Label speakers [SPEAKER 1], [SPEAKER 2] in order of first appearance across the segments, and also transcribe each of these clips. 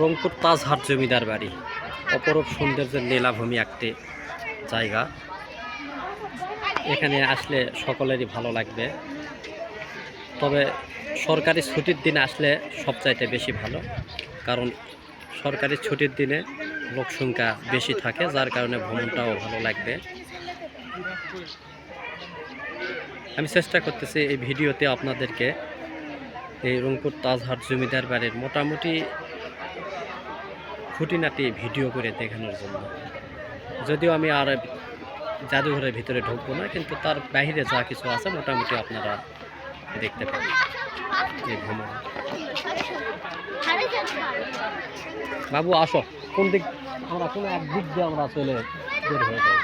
[SPEAKER 1] রংপুর তাজহাট জমিদার বাড়ি। অপরূপ সৌন্দর্যের নীলাভূমি একটি জায়গা। এখানে আসলে সকলেরই ভালো লাগবে। তবে সরকারি ছুটির দিনে আসলে সবচাইতে বেশি ভালো, কারণ সরকারি ছুটির দিনে লোক সংখ্যা বেশি থাকে, যার কারণে ভ্রমণটাও ভালো লাগবে। আমি চেষ্টা করতেছি এই ভিডিওতে আপনাদেরকে এই রংপুর তাজহাট জমিদার বাড়ির মোটামুটি খুঁটিনাটি ভিডিও করে দেখানোর জন্য। যদিও আমি আর জাদুঘরের ভিতরে ঢুকবো না, কিন্তু তার বাইরে যা কিছু আছে মোটামুটি আপনারা দেখতে পাবেন। বাবু, আসো। কোন দিক আমরা কোনো এক দিক দিয়ে আমরা চলে বের হয়ে যাই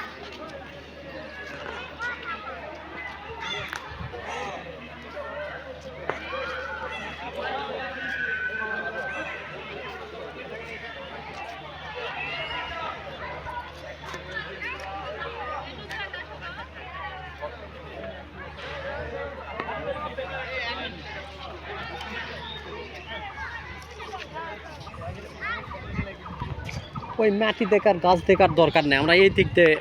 [SPEAKER 1] ওই মাটি দেখার গাছ দেখার দরকার নেই। আমরা এই দিক দিয়ে